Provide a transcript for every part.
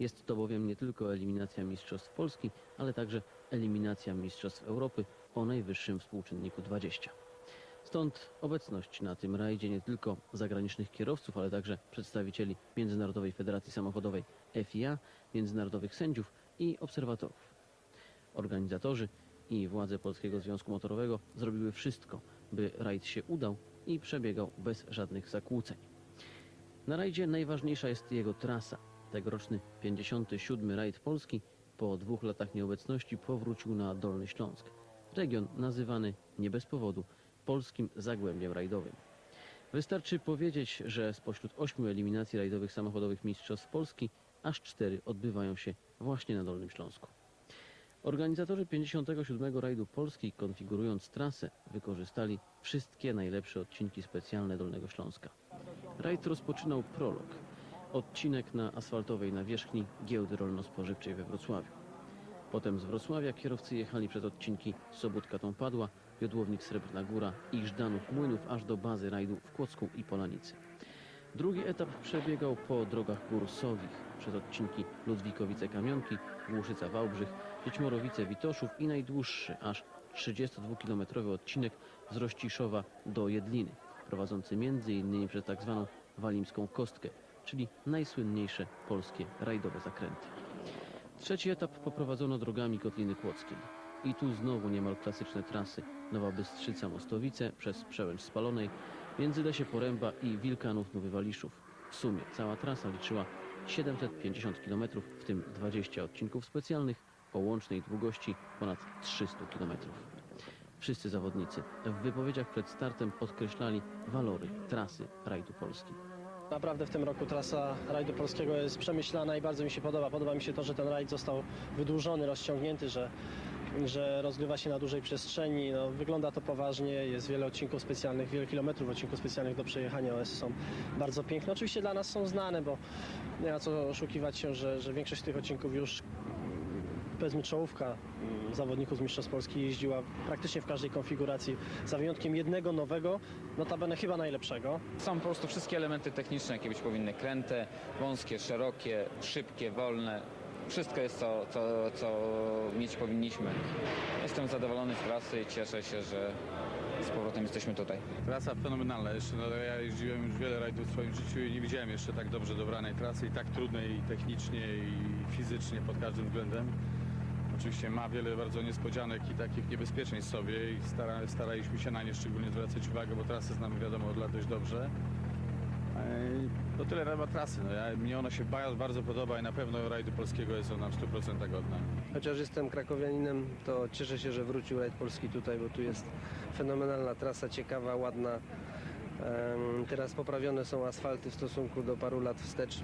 Jest to bowiem nie tylko eliminacja Mistrzostw Polski, ale także eliminacja Mistrzostw Europy o najwyższym współczynniku 20. Stąd obecność na tym rajdzie nie tylko zagranicznych kierowców, ale także przedstawicieli Międzynarodowej Federacji Samochodowej FIA, międzynarodowych sędziów i obserwatorów. Organizatorzy i władze Polskiego Związku Motorowego zrobiły wszystko, by rajd się udał i przebiegał bez żadnych zakłóceń. Na rajdzie najważniejsza jest jego trasa. Tegoroczny 57. rajd Polski po dwóch latach nieobecności powrócił na Dolny Śląsk. Region nazywany nie bez powodu polskim zagłębiem rajdowym. Wystarczy powiedzieć, że spośród ośmiu eliminacji rajdowych samochodowych Mistrzostw Polski aż cztery odbywają się właśnie na Dolnym Śląsku. Organizatorzy 57. rajdu Polski, konfigurując trasę, wykorzystali wszystkie najlepsze odcinki specjalne Dolnego Śląska. Rajd rozpoczynał prolog. Odcinek na asfaltowej nawierzchni giełdy rolno-spożywczej we Wrocławiu. Potem z Wrocławia kierowcy jechali przez odcinki Sobótka Tąpadła, Jodłownik Srebrna Góra i Żdanów Młynów aż do bazy rajdu w Kłodzku i Polanicy. Drugi etap przebiegał po drogach gór Sowich, przez odcinki Ludwikowice-Kamionki, Głuszyca Wałbrzych, Dziećmorowice Witoszów i najdłuższy, aż 32-kilometrowy odcinek z Rościszowa do Jedliny, prowadzący m.in. przez tak zwaną Walimską Kostkę, czyli najsłynniejsze polskie rajdowe zakręty. Trzeci etap poprowadzono drogami Kotliny Kłodzkiej. I tu znowu niemal klasyczne trasy. Nowa Bystrzyca Mostowice przez Przełęcz Spalonej, Międzylesie Poręba i Wilkanów Nowy Waliszów. W sumie cała trasa liczyła 750 km, w tym 20 odcinków specjalnych o łącznej długości ponad 300 km. Wszyscy zawodnicy w wypowiedziach przed startem podkreślali walory trasy rajdu Polski. Naprawdę w tym roku trasa rajdu polskiego jest przemyślana i bardzo mi się podoba. Podoba mi się to, że ten rajd został wydłużony, rozciągnięty, że, że rozgrywa się na dużej przestrzeni. No, wygląda to poważnie, jest wiele odcinków specjalnych, wiele kilometrów odcinków specjalnych do przejechania. OS są bardzo piękne. Oczywiście dla nas są znane, bo nie ma co oszukiwać się, że, że większość tych odcinków już powiedzmy czołówka mm, zawodników z Mistrzostw Polski jeździła praktycznie w każdej konfiguracji, za wyjątkiem jednego nowego, notabene chyba najlepszego. Są po prostu wszystkie elementy techniczne, jakie być powinny. Kręte, wąskie, szerokie, szybkie, wolne. Wszystko jest to, co, co mieć powinniśmy. Jestem zadowolony z trasy i cieszę się, że z powrotem jesteśmy tutaj. Trasa fenomenalna. Jeszcze no, ja jeździłem już wiele rajdów w swoim życiu i nie widziałem jeszcze tak dobrze dobranej trasy i tak trudnej i technicznie i fizycznie pod każdym względem. Oczywiście ma wiele bardzo niespodzianek i takich niebezpieczeństw sobie i stara, staraliśmy się na nie szczególnie zwracać uwagę, bo trasy znamy wiadomo od lat dość dobrze. To tyle na trasy. No, ja, mnie ona się ba- bardzo podoba i na pewno rajdu polskiego jest ona w 100% godna. Chociaż jestem krakowianinem, to cieszę się, że wrócił rajd polski tutaj, bo tu jest fenomenalna trasa, ciekawa, ładna. Teraz poprawione są asfalty w stosunku do paru lat wstecz.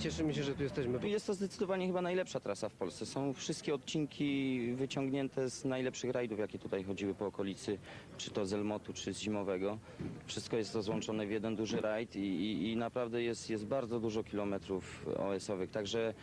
Cieszymy się, że tu jesteśmy. Jest to zdecydowanie chyba najlepsza trasa w Polsce. Są wszystkie odcinki wyciągnięte z najlepszych rajdów, jakie tutaj chodziły po okolicy, czy to z Elmotu, czy z Zimowego. Wszystko jest to złączone w jeden duży rajd i, i, i naprawdę jest, jest bardzo dużo kilometrów OS-owych. Także,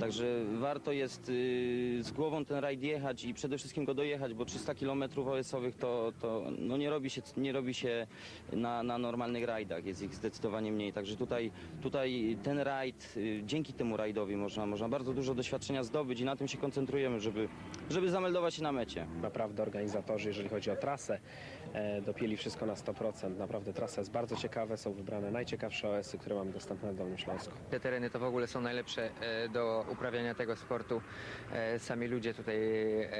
także warto jest y, z głową ten rajd jechać i przede wszystkim go dojechać, bo 300 kilometrów OS-owych to, to no nie robi się, nie robi się na, na normalnych rajdach. Jest ich zdecydowanie mniej. Także tutaj, tutaj ten rajd, dzięki temu rajdowi można, można bardzo dużo doświadczenia zdobyć i na tym się koncentrujemy, żeby, żeby zameldować się na mecie. Naprawdę organizatorzy, jeżeli chodzi o trasę, e, dopięli wszystko na 100%. Naprawdę trasa jest bardzo ciekawa, są wybrane najciekawsze OS-y, które mamy dostępne na Dolnym Śląsku. Te tereny to w ogóle są najlepsze e, do uprawiania tego sportu. E, Sami ludzie tutaj, e,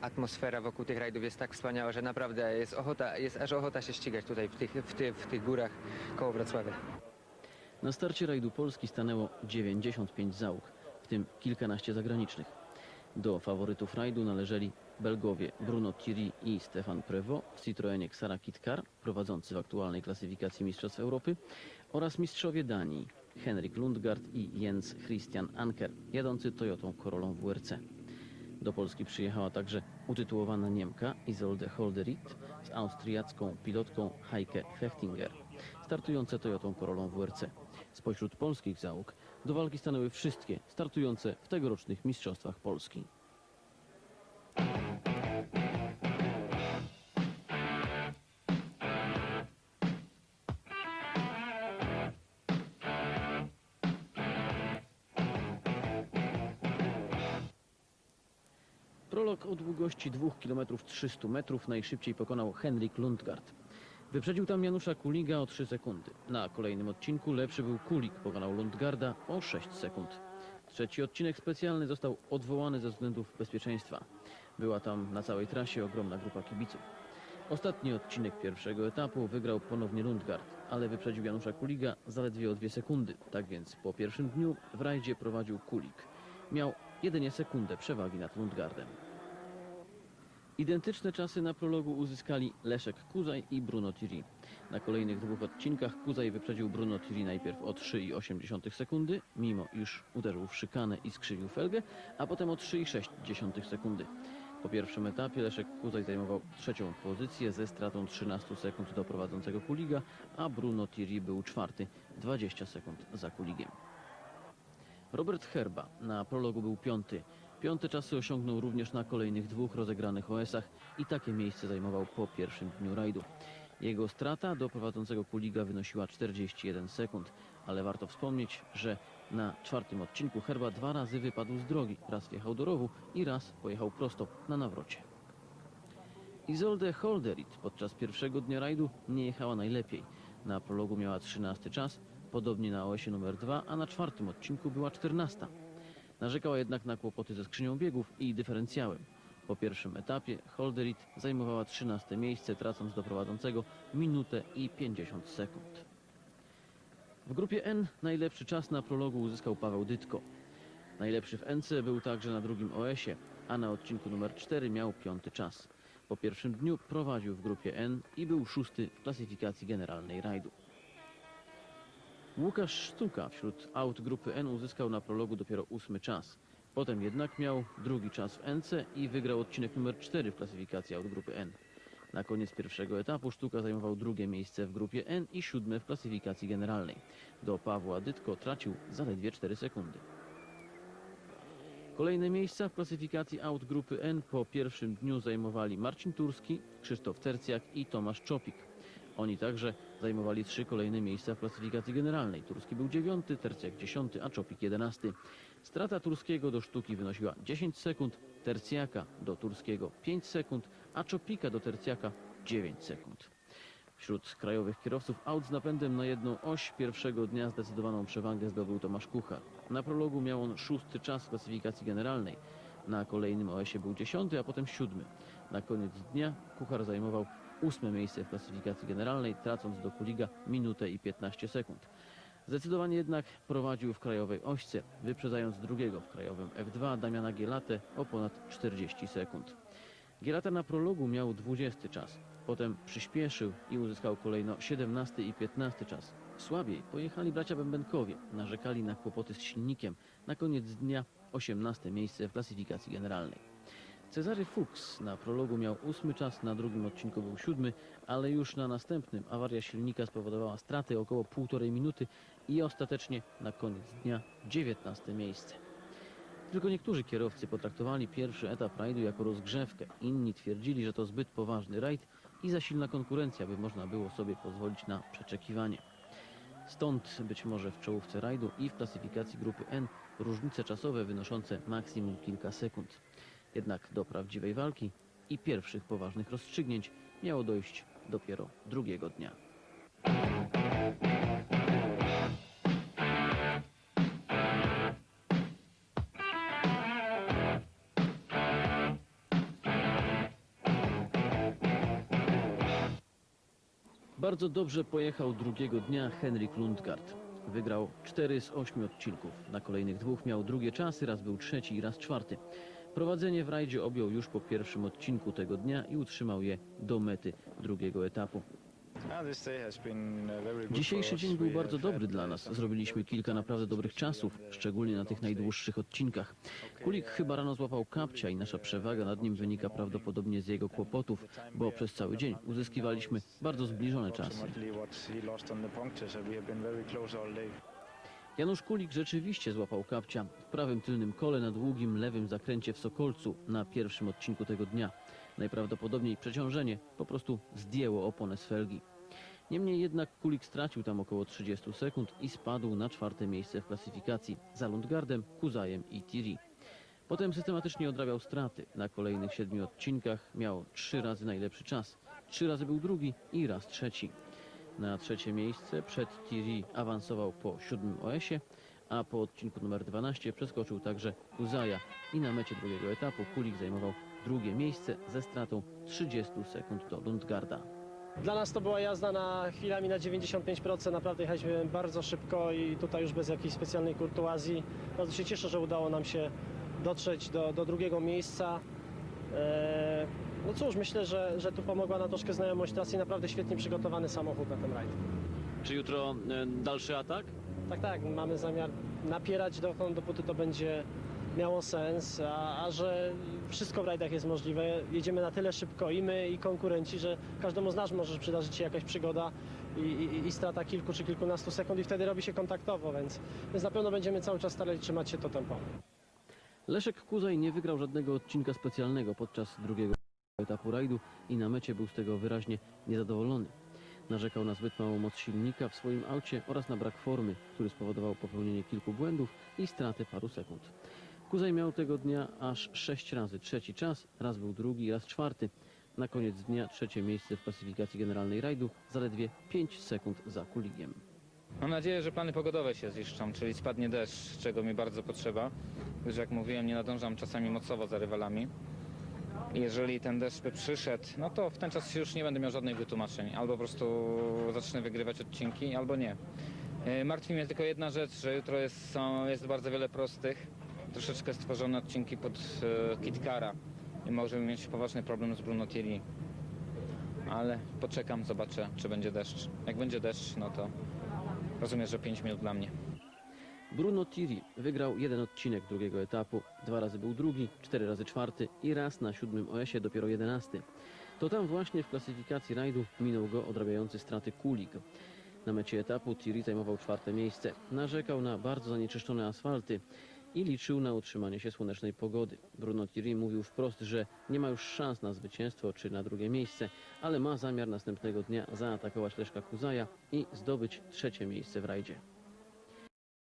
atmosfera wokół tych rajdów jest tak wspaniała, że naprawdę jest ochota, jest aż ochota się ścigać tutaj w tych, w tych, w tych górach koło Wrocławia. Na starcie rajdu Polski stanęło 95 załóg, w tym kilkanaście zagranicznych. Do faworytów rajdu należeli Belgowie Bruno Thierry i Stefan Prevot w Citroenie Xara Kitcar, prowadzący w aktualnej klasyfikacji Mistrzostw Europy, oraz mistrzowie Danii Henrik Lundgaard i Jens Christian Anker, jadący Toyotą Corollą WRC. Do Polski przyjechała także utytułowana Niemka Isolde Holderith z austriacką pilotką Heike Fechtinger, startujące Toyotą Corollą WRC. Spośród polskich załóg do walki stanęły wszystkie startujące w tegorocznych Mistrzostwach Polski. Prolog o długości 2 km 300 metrów najszybciej pokonał Henrik Lundgard. Wyprzedził tam Janusza Kuliga o 3 sekundy. Na kolejnym odcinku lepszy był Kulik, pokonał Lundgarda o 6 sekund. Trzeci odcinek specjalny został odwołany ze względów bezpieczeństwa. Była tam na całej trasie ogromna grupa kibiców. Ostatni odcinek pierwszego etapu wygrał ponownie Lundgaard, ale wyprzedził Janusza Kuliga zaledwie o 2 sekundy. Tak więc po pierwszym dniu w rajdzie prowadził Kulik. Miał jedynie sekundę przewagi nad Lundgardem. Identyczne czasy na prologu uzyskali Leszek Kuzaj i Bruno Thierry. Na kolejnych dwóch odcinkach Kuzaj wyprzedził Bruno Thierry najpierw o 3,8 sekundy, mimo iż uderzył w szykanę i skrzywił felgę, a potem o 3,6 sekundy. Po pierwszym etapie Leszek Kuzaj zajmował trzecią pozycję ze stratą 13 sekund do prowadzącego Kuliga, a Bruno Thierry był czwarty, 20 sekund za Kuligiem. Robert Herba na prologu był piąty. Piąte czasy osiągnął również na kolejnych dwóch rozegranych OS-ach i takie miejsce zajmował po pierwszym dniu rajdu. Jego strata do prowadzącego Kuliga wynosiła 41 sekund, ale warto wspomnieć, że na czwartym odcinku Herba dwa razy wypadł z drogi. Raz wjechał do rowu i raz pojechał prosto na nawrocie. Isolde Holderit podczas pierwszego dnia rajdu nie jechała najlepiej. Na prologu miała 13 czas, podobnie na OS-ie numer 2, a na czwartym odcinku była 14. Narzekała jednak na kłopoty ze skrzynią biegów i dyferencjałem. Po pierwszym etapie Holderit zajmowała 13 miejsce, tracąc do prowadzącego minutę i 50 sekund. W grupie N najlepszy czas na prologu uzyskał Paweł Dytko. Najlepszy w NC był także na drugim OS-ie, a na odcinku numer 4 miał piąty czas. Po pierwszym dniu prowadził w grupie N i był szósty w klasyfikacji generalnej rajdu. Łukasz Sztuka wśród aut grupy N uzyskał na prologu dopiero ósmy czas. Potem jednak miał drugi czas w NC i wygrał odcinek numer 4 w klasyfikacji aut grupy N. Na koniec pierwszego etapu Sztuka zajmował drugie miejsce w grupie N i siódme w klasyfikacji generalnej. Do Pawła Dytko tracił zaledwie 4 sekundy. Kolejne miejsca w klasyfikacji aut grupy N po pierwszym dniu zajmowali Marcin Turski, Krzysztof Tercjak i Tomasz Czopik. Oni także zajmowali trzy kolejne miejsca w klasyfikacji generalnej. Turski był dziewiąty, Tercjak dziesiąty, a Czopik jedenasty. Strata Turskiego do sztuki wynosiła 10 sekund, Tercjaka do Turskiego 5 sekund, a Czopika do Tercjaka 9 sekund. Wśród krajowych kierowców aut z napędem na jedną oś pierwszego dnia zdecydowaną przewagę zdobył Tomasz Kuchar. Na prologu miał on szósty czas w klasyfikacji generalnej. Na kolejnym OS-ie był dziesiąty, a potem siódmy. Na koniec dnia Kuchar zajmował ósme miejsce w klasyfikacji generalnej, tracąc do Kuliga minutę i 15 sekund. Zdecydowanie jednak prowadził w krajowej ośce, wyprzedzając drugiego w krajowym F2 Damiana Gielatę o ponad 40 sekund. Gielata na prologu miał 20 czas, potem przyspieszył i uzyskał kolejno 17 i 15 czas. Słabiej pojechali bracia Bębenkowie, narzekali na kłopoty z silnikiem, na koniec dnia 18 miejsce w klasyfikacji generalnej. Cezary Fuchs na prologu miał ósmy czas, na drugim odcinku był siódmy, ale już na następnym awaria silnika spowodowała straty około półtorej minuty i ostatecznie na koniec dnia 19 miejsce. Tylko niektórzy kierowcy potraktowali pierwszy etap rajdu jako rozgrzewkę, inni twierdzili, że to zbyt poważny rajd i za silna konkurencja, by można było sobie pozwolić na przeczekiwanie. Stąd być może w czołówce rajdu i w klasyfikacji grupy N różnice czasowe wynoszące maksimum kilka sekund. Jednak do prawdziwej walki i pierwszych poważnych rozstrzygnięć miało dojść dopiero drugiego dnia. Bardzo dobrze pojechał drugiego dnia Henrik Lundgaard. Wygrał 4 z 8 odcinków. Na kolejnych dwóch miał drugie czasy, raz był trzeci i raz czwarty. Prowadzenie w rajdzie objął już po pierwszym odcinku tego dnia i utrzymał je do mety drugiego etapu. Dzisiejszy dzień był bardzo dobry dla nas. Zrobiliśmy kilka naprawdę dobrych czasów, szczególnie na tych najdłuższych odcinkach. Kulik chyba rano złapał kapcia i nasza przewaga nad nim wynika prawdopodobnie z jego kłopotów, bo przez cały dzień uzyskiwaliśmy bardzo zbliżone czasy. Janusz Kulik rzeczywiście złapał kapcia w prawym tylnym kole na długim lewym zakręcie w Sokolcu na pierwszym odcinku tego dnia. Najprawdopodobniej przeciążenie po prostu zdjęło oponę z felgi. Niemniej jednak Kulik stracił tam około 30 sekund i spadł na czwarte miejsce w klasyfikacji za Lundgardem, Kuzajem i Thierry. Potem systematycznie odrabiał straty. Na kolejnych siedmiu odcinkach miał trzy razy najlepszy czas. Trzy razy był drugi i raz trzeci. Na trzecie miejsce przed Thierry awansował po siódmym OS-ie, a po odcinku numer 12 przeskoczył także Uzaja i na mecie drugiego etapu Kulik zajmował drugie miejsce ze stratą 30 sekund do Lundgarda. Dla nas to była jazda na chwilami na 95%, naprawdę jechaliśmy bardzo szybko i tutaj już bez jakiejś specjalnej kurtuazji. Bardzo się cieszę, że udało nam się dotrzeć do, do drugiego miejsca. Eee, no cóż, myślę, że, że tu pomogła na troszkę znajomość trasy i naprawdę świetnie przygotowany samochód na ten rajd. Czy jutro dalszy atak? Tak, tak, mamy zamiar napierać dokąd, dopóty to będzie miało sens, a, a że wszystko w rajdach jest możliwe. Jedziemy na tyle szybko i my, i konkurenci, że każdemu z nas może przydarzyć się jakaś przygoda i, i, i strata kilku czy kilkunastu sekund i wtedy robi się kontaktowo, więc, więc na pewno będziemy cały czas starali trzymać się to tempo. Leszek Kuzaj nie wygrał żadnego odcinka specjalnego podczas drugiego etapu rajdu i na mecie był z tego wyraźnie niezadowolony. Narzekał na zbyt małą moc silnika w swoim aucie oraz na brak formy, który spowodował popełnienie kilku błędów i stratę paru sekund. Kuzaj miał tego dnia aż sześć razy trzeci czas, raz był drugi, raz czwarty. Na koniec dnia trzecie miejsce w klasyfikacji generalnej rajdu, zaledwie 5 sekund za Kuligiem. Mam nadzieję, że plany pogodowe się ziszczą, czyli spadnie deszcz, czego mi bardzo potrzeba. Już jak mówiłem, nie nadążam czasami mocowo za rywalami. Jeżeli ten deszcz by przyszedł, no to w ten czas już nie będę miał żadnych wytłumaczeń. Albo po prostu zacznę wygrywać odcinki, albo nie. E, Martwi mnie tylko jedna rzecz, że jutro jest, są, jest bardzo wiele prostych, troszeczkę stworzone odcinki pod e, Kitkara i możemy mieć poważny problem z Bruno Thierry. Ale poczekam, zobaczę, czy będzie deszcz. Jak będzie deszcz, no to rozumiem, że 5 minut dla mnie. Bruno Thierry wygrał jeden odcinek drugiego etapu, dwa razy był drugi, cztery razy czwarty i raz na siódmym OS-ie dopiero jedenasty. To tam właśnie w klasyfikacji rajdu minął go odrabiający straty Kulik. Na mecie etapu Thierry zajmował czwarte miejsce. Narzekał na bardzo zanieczyszczone asfalty i liczył na utrzymanie się słonecznej pogody. Bruno Thierry mówił wprost, że nie ma już szans na zwycięstwo czy na drugie miejsce, ale ma zamiar następnego dnia zaatakować Leszka Kuzaja i zdobyć trzecie miejsce w rajdzie.